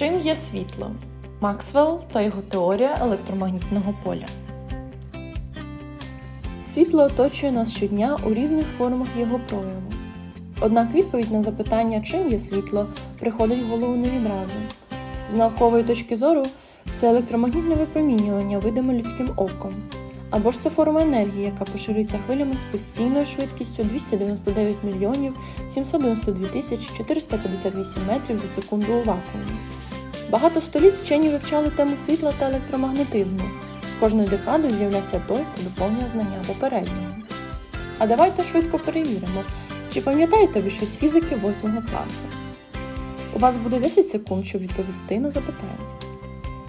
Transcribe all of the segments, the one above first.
Чим є світло? Максвелл та його теорія електромагнітного поля. Світло оточує нас щодня у різних формах його прояву. Однак відповідь на запитання, чим є світло, приходить в голову не відразу. З наукової точки зору, це електромагнітне випромінювання, видиме людським оком. Або ж це форма енергії, яка поширюється хвилями з постійною швидкістю 299 мільйонів 792 тисячі 458 метрів за секунду у вакуумі. Багато століть вчені вивчали тему світла та електромагнетизму. З кожною декадою з'являвся той, хто доповнює знання попереднього. А давайте швидко перевіримо, чи пам'ятаєте ви щось з фізики 8 класу? У вас буде 10 секунд, щоб відповісти на запитання.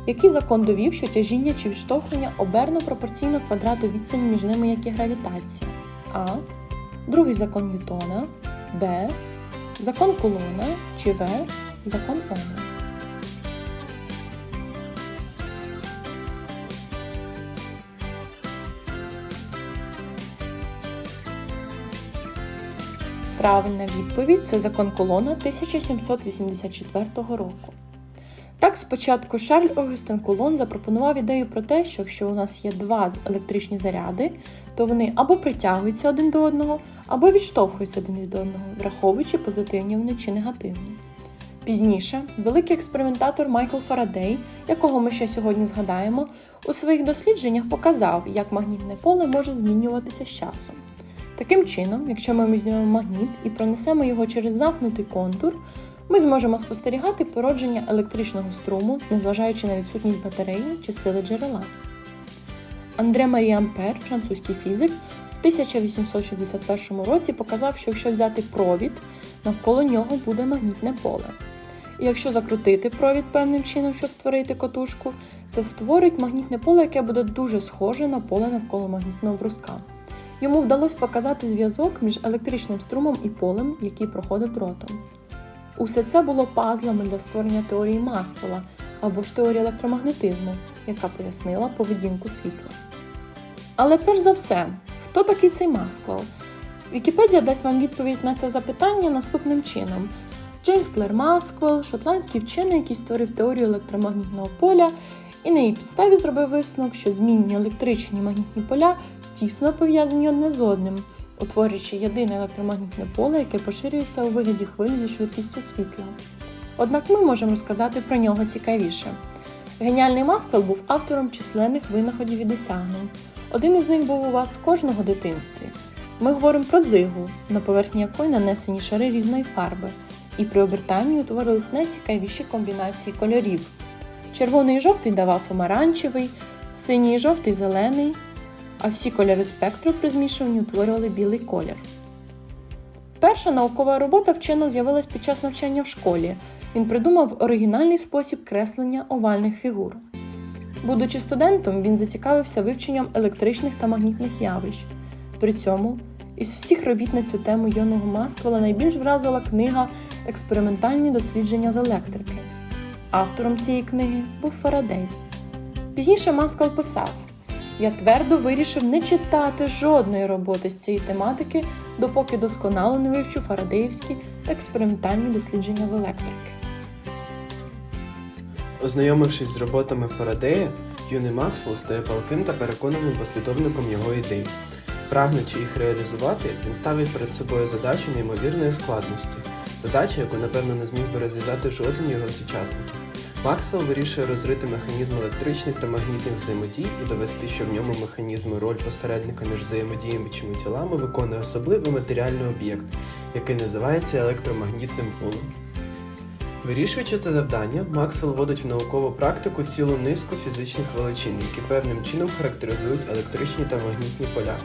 Який закон довів, що тяжіння чи відштовхування оберно пропорційно квадрату відстані між ними, як і гравітація? А. Другий закон Ньютона, Б. Закон Кулона чи В. Закон Ома. Правильна відповідь це закон Колона 1784 року. Так, спочатку Шарль Огюстен Колон запропонував ідею про те, що якщо у нас є два електричні заряди, то вони або притягуються один до одного, або відштовхуються один від одного, враховуючи позитивні вони чи негативні. Пізніше великий експериментатор Майкл Фарадей, якого ми ще сьогодні згадаємо, у своїх дослідженнях показав, як магнітне поле може змінюватися з часом. Таким чином, якщо ми візьмемо магніт і пронесемо його через замкнутий контур, ми зможемо спостерігати породження електричного струму, незважаючи на відсутність батареї чи сили джерела. Андре Марі Ампер, французький фізик, в 1861 році показав, що якщо взяти провід, навколо нього буде магнітне поле. І якщо закрутити провід певним чином, щоб створити котушку, це створить магнітне поле, яке буде дуже схоже на поле навколо магнітного бруска. Йому вдалося показати зв'язок між електричним струмом і полем, який проходить дротом. Усе це було пазлами для створення теорії Маскола або ж теорії електромагнетизму, яка пояснила поведінку світла. Але перш за все, хто такий цей Масквел? Вікіпедія дасть вам відповідь на це запитання наступним чином. Джеймс Клер Масквел, шотландський вчений, який створив теорію електромагнітного поля, і на її підставі зробив висновок, що змінні електричні магнітні поля тісно пов'язані одне з одним, утворюючи єдине електромагнітне поле, яке поширюється у вигляді хвиль зі швидкістю світла. Однак ми можемо сказати про нього цікавіше. Геніальний Маскал був автором численних винаходів і досягнень. Один із них був у вас з кожного дитинстві. Ми говоримо про дзигу, на поверхні якої нанесені шари різної фарби, і при обертанні утворились найцікавіші комбінації кольорів. Червоний і жовтий давав помаранчевий, синій і жовтий зелений, а всі кольори спектру при змішуванні утворювали білий колір. Перша наукова робота вчено з'явилась під час навчання в школі. Він придумав оригінальний спосіб креслення овальних фігур. Будучи студентом, він зацікавився вивченням електричних та магнітних явищ. При цьому із всіх робіт на цю тему юного Масквела найбільш вразила книга Експериментальні дослідження з електрики. Автором цієї книги був Фарадей. Пізніше Маскал писав: Я твердо вирішив не читати жодної роботи з цієї тематики, допоки досконало не вивчу фарадеївські експериментальні дослідження з електрики. Ознайомившись з роботами Фарадея, юний Максвелл стає палким та переконаним послідовником його ідей. Прагнучи їх реалізувати, він ставить перед собою задачу неймовірної складності, задачу, яку, напевно, не зміг би розв'язати жоден його сучасників. Максвелл вирішує розрити механізм електричних та магнітних взаємодій і довести, що в ньому механізми роль посередника між взаємодіючими тілами виконує особливий матеріальний об'єкт, який називається електромагнітним полем. Вирішуючи це завдання, Максвелл вводить в наукову практику цілу низку фізичних величин, які певним чином характеризують електричні та магнітні поля.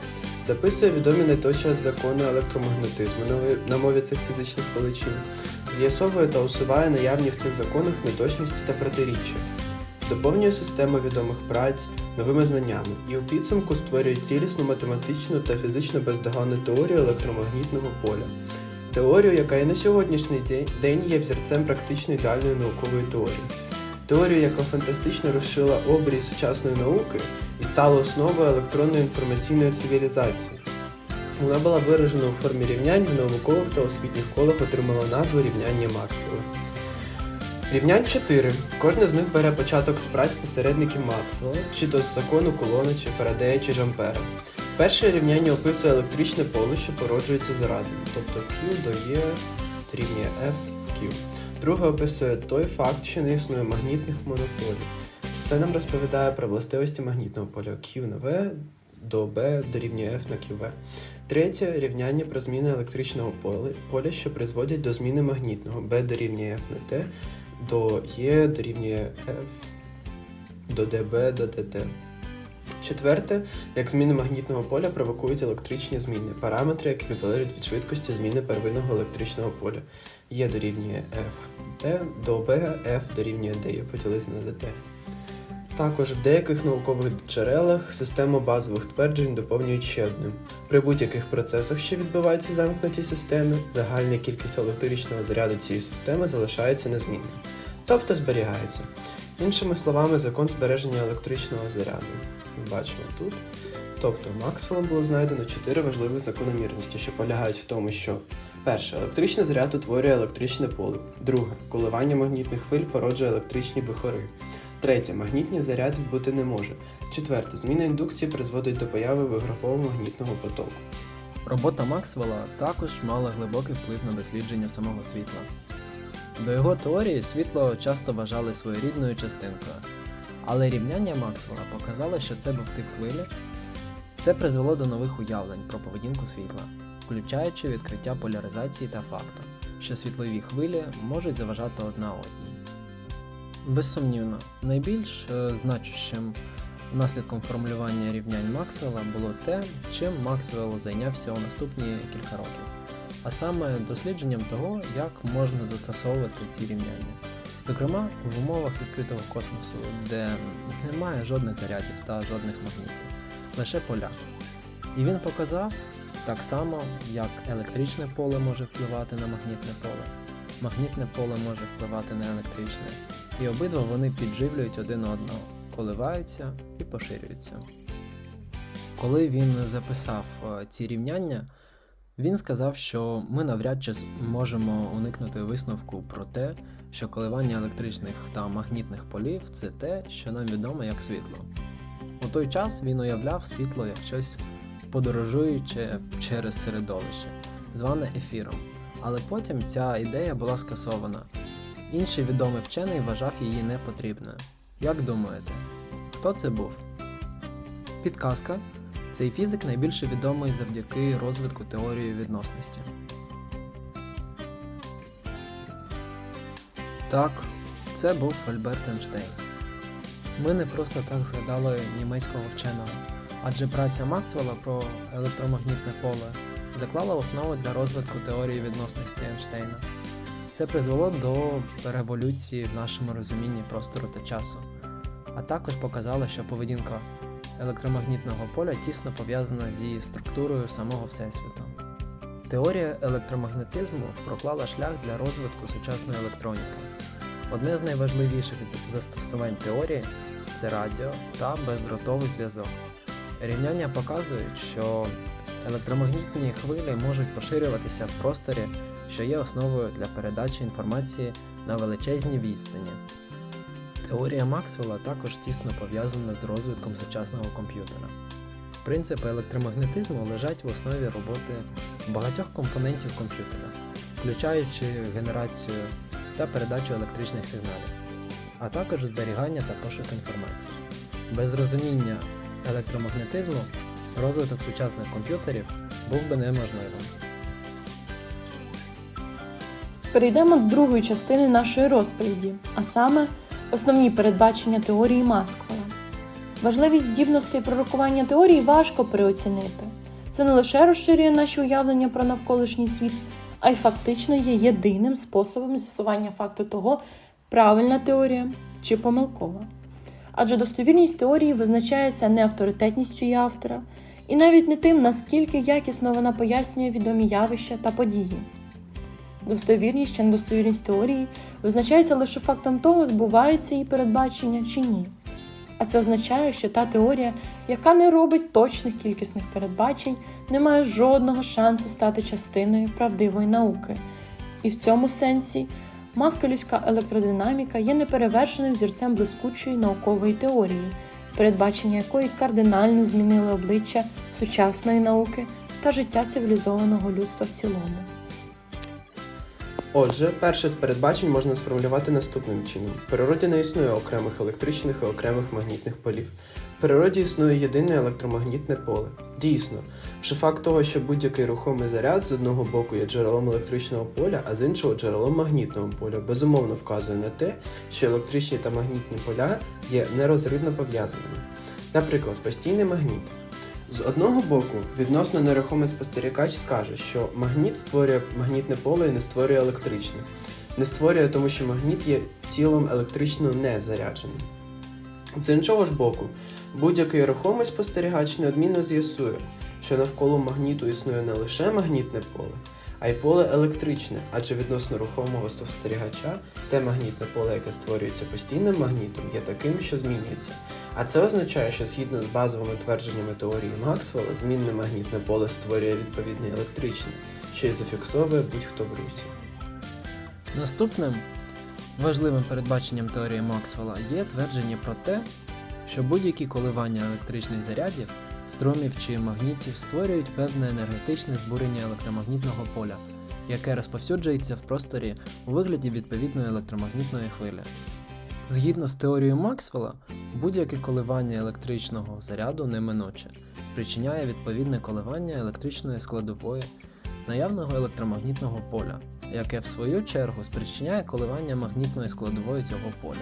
Записує відомі на той час закони електромагнетизму на мові цих фізичних величин, з'ясовує та усуває наявні в цих законах неточності та протиріччя, доповнює систему відомих праць новими знаннями і у підсумку створює цілісну математичну та фізично бездоганну теорію електромагнітного поля. Теорію, яка і на сьогоднішній день- є взірцем практично ідеальної наукової теорії. Теорію, яка фантастично розшила обрій сучасної науки і стала основою електронної інформаційної цивілізації. Вона була виражена у формі рівнянь в наукових та освітніх колах отримала назву рівняння Максвелла. Рівнянь 4. Кожне з них бере початок з праць посередників Максвелла, чи то з закону Колона, чи Фарадея, чи Жампера. Перше рівняння описує електричне поле, що породжується зарядом, тобто Q до E дорівнює F Q. Друге описує той факт, що не існує магнітних монополів. Це нам розповідає про властивості магнітного поля Q на V до B дорівнює F на QV. Третє рівняння про зміни електричного поля, що призводять до зміни магнітного B дорівнює F на T до E дорівнює F до DB до DT. Четверте, як зміни магнітного поля провокують електричні зміни, параметри яких залежать від швидкості зміни первинного електричного поля. Е дорівнює F T до B, F дорівнює D поділити на DT. Також в деяких наукових джерелах систему базових тверджень доповнюють ще одним. При будь-яких процесах, що відбуваються в замкнутій системі, загальна кількість електричного заряду цієї системи залишається незмінною, тобто зберігається. Іншими словами, закон збереження електричного заряду. Бачимо тут. Тобто Максвеллом було знайдено чотири важливих закономірності, що полягають в тому, що перше, електричний заряд утворює електричне поле. Друге, коливання магнітних хвиль породжує електричні вихори. Третє, магнітні зарядів бути не може. Четверте, зміна індукції призводить до появи вигракового магнітного потоку. Робота Максвелла також мала глибокий вплив на дослідження самого світла. До його теорії світло часто вважали своєрідною частинкою, але рівняння Максвелла показало, що це був тип хвилі. Це призвело до нових уявлень про поведінку світла, включаючи відкриття поляризації та факту, що світлові хвилі можуть заважати одна одній. Безсумнівно, найбільш е, значущим наслідком формулювання рівнянь Максвелла було те, чим Максвелл зайнявся у наступні кілька років, а саме дослідженням того, як можна застосовувати ці рівняння. Зокрема, в умовах відкритого космосу, де немає жодних зарядів та жодних магнітів, лише поля. І він показав так само, як електричне поле може впливати на магнітне поле, магнітне поле може впливати на електричне, і обидва вони підживлюють один одного, коливаються і поширюються. Коли він записав е, ці рівняння, він сказав, що ми навряд чи можемо уникнути висновку про те, що коливання електричних та магнітних полів це те, що нам відомо як світло. У той час він уявляв світло як щось подорожуюче через середовище, зване ефіром. Але потім ця ідея була скасована. Інший відомий вчений вважав її непотрібною. Як думаєте, хто це був? Підказка. Цей фізик найбільше відомий завдяки розвитку теорії відносності. Так, це був Альберт Ейнштейн. Ми не просто так згадали німецького вченого, адже праця Максвелла про електромагнітне поле заклала основу для розвитку теорії відносності Ейнштейна. Це призвело до революції в нашому розумінні простору та часу, а також показало, що поведінка електромагнітного поля тісно пов'язана зі структурою самого Всесвіту. Теорія електромагнетизму проклала шлях для розвитку сучасної електроніки. Одне з найважливіших застосувань теорії це радіо та бездротовий зв'язок. Рівняння показують, що електромагнітні хвилі можуть поширюватися в просторі, що є основою для передачі інформації на величезній відстані. Теорія Максвелла також тісно пов'язана з розвитком сучасного комп'ютера. Принципи електромагнетизму лежать в основі роботи багатьох компонентів комп'ютера, включаючи генерацію та передачу електричних сигналів, а також зберігання та пошук інформації. Без розуміння електромагнетизму розвиток сучасних комп'ютерів був би неможливим. Перейдемо до другої частини нашої розповіді, а саме основні передбачення теорії Масквела. Важливість здібностей пророкування теорії важко переоцінити. Це не лише розширює наші уявлення про навколишній світ, а й фактично є єдиним способом з'ясування факту того, правильна теорія чи помилкова. Адже достовірність теорії визначається не авторитетністю її автора, і навіть не тим, наскільки якісно вона пояснює відомі явища та події. Достовірність чи недостовірність теорії визначається лише фактом того, збуваються її передбачення чи ні. А це означає, що та теорія, яка не робить точних кількісних передбачень, не має жодного шансу стати частиною правдивої науки. І в цьому сенсі Маскалівська електродинаміка є неперевершеним зірцем блискучої наукової теорії, передбачення якої кардинально змінили обличчя сучасної науки та життя цивілізованого людства в цілому. Отже, перше з передбачень можна сформулювати наступним чином: в природі не існує окремих електричних і окремих магнітних полів. В природі існує єдине електромагнітне поле. Дійсно, вже факт того, що будь-який рухомий заряд з одного боку є джерелом електричного поля, а з іншого джерелом магнітного поля, безумовно вказує на те, що електричні та магнітні поля є нерозривно пов'язаними. Наприклад, постійний магніт. З одного боку, відносно нерухомий спостерігач скаже, що магніт створює магнітне поле і не створює електричне. Не створює, тому що магніт є тілом електрично не зарядженим. З іншого ж боку, будь-який рухомий спостерігач неодмінно з'ясує, що навколо магніту існує не лише магнітне поле, а й поле електричне, адже відносно рухомого спостерігача те магнітне поле, яке створюється постійним магнітом, є таким, що змінюється. А це означає, що згідно з базовими твердженнями теорії Максвелла, змінне магнітне поле створює відповідне електричне, що й зафіксовує будь-хто в русі. Наступним важливим передбаченням теорії Максвелла є твердження про те, що будь-які коливання електричних зарядів, струмів чи магнітів створюють певне енергетичне збурення електромагнітного поля, яке розповсюджується в просторі у вигляді відповідної електромагнітної хвилі. Згідно з теорією Максвелла, будь-яке коливання електричного заряду неминуче спричиняє відповідне коливання електричної складової наявного електромагнітного поля, яке в свою чергу спричиняє коливання магнітної складової цього поля.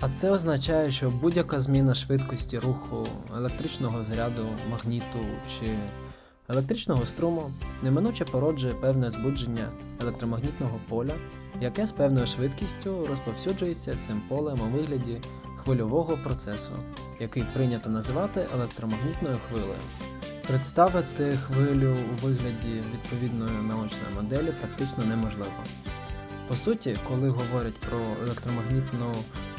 А це означає, що будь-яка зміна швидкості руху електричного заряду, магніту чи електричного струму неминуче породжує певне збудження електромагнітного поля, яке з певною швидкістю розповсюджується цим полем у вигляді хвильового процесу, який прийнято називати електромагнітною хвилею. Представити хвилю у вигляді відповідної наочної моделі практично неможливо. По суті, коли говорять про електромагнітну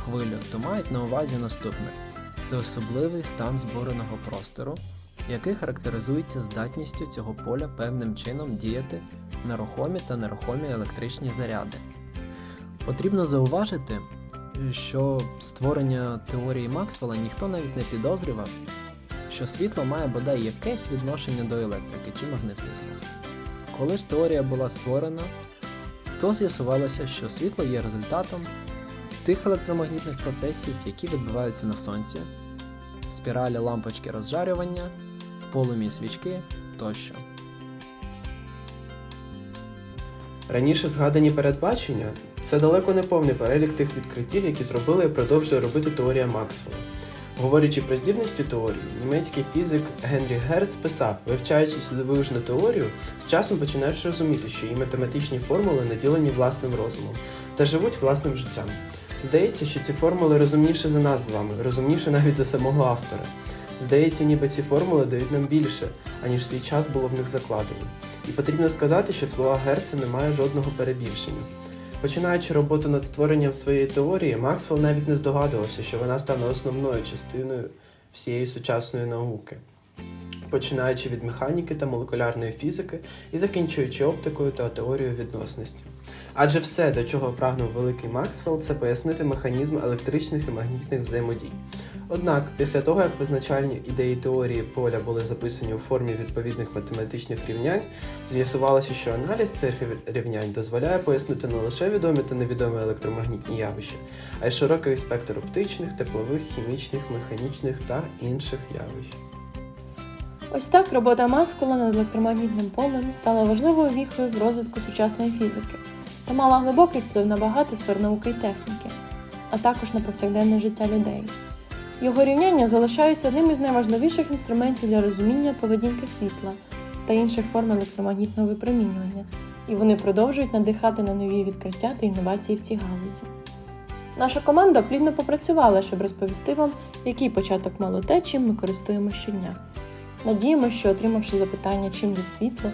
хвилю, то мають на увазі наступне: це особливий стан збореного простору, який характеризується здатністю цього поля певним чином діяти на рухомі та нерухомі електричні заряди. Потрібно зауважити, що створення теорії Максвелла ніхто навіть не підозрював, що світло має бодай якесь відношення до електрики чи магнетизму. Коли ж теорія була створена, то з'ясувалося, що світло є результатом тих електромагнітних процесів, які відбуваються на сонці, спіралі лампочки розжарювання, в полум'ї свічки тощо. Раніше згадані передбачення це далеко не повний перелік тих відкриттів, які зробили і продовжує робити теорія Максвелла. Говорячи про здібності теорії, німецький фізик Генрі Герц писав, вивчаючи дивовижну теорію, з часом починаєш розуміти, що її математичні формули наділені власним розумом та живуть власним життям. Здається, що ці формули розумніші за нас з вами, розумніші навіть за самого автора. Здається, ніби ці формули дають нам більше, аніж свій час було в них закладено. І потрібно сказати, що в словах Герца немає жодного перебільшення. Починаючи роботу над створенням своєї теорії, Максвелл навіть не здогадувався, що вона стане основною частиною всієї сучасної науки, починаючи від механіки та молекулярної фізики і закінчуючи оптикою та теорією відносності. Адже все, до чого прагнув великий Максвелл, це пояснити механізм електричних і магнітних взаємодій. Однак, після того, як визначальні ідеї теорії поля були записані у формі відповідних математичних рівнянь, з'ясувалося, що аналіз цих рівнянь дозволяє пояснити не лише відомі та невідомі електромагнітні явища, а й широкий спектр оптичних, теплових, хімічних, механічних та інших явищ. Ось так робота Маскула над електромагнітним полем стала важливою віхою в розвитку сучасної фізики та мала глибокий вплив на багато сфер науки і техніки, а також на повсякденне життя людей. Його рівняння залишаються одним із найважливіших інструментів для розуміння поведінки світла та інших форм електромагнітного випромінювання, і вони продовжують надихати на нові відкриття та інновації в цій галузі. Наша команда плідно попрацювала, щоб розповісти вам, який початок мало те, чим ми користуємося щодня. Надіємося, що отримавши запитання, чим є світло,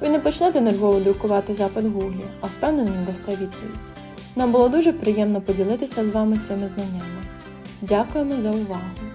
ви не почнете нервово друкувати запит Гуглі, а впевнено дасте відповідь. Нам було дуже приємно поділитися з вами цими знаннями. Дякуємо за увагу!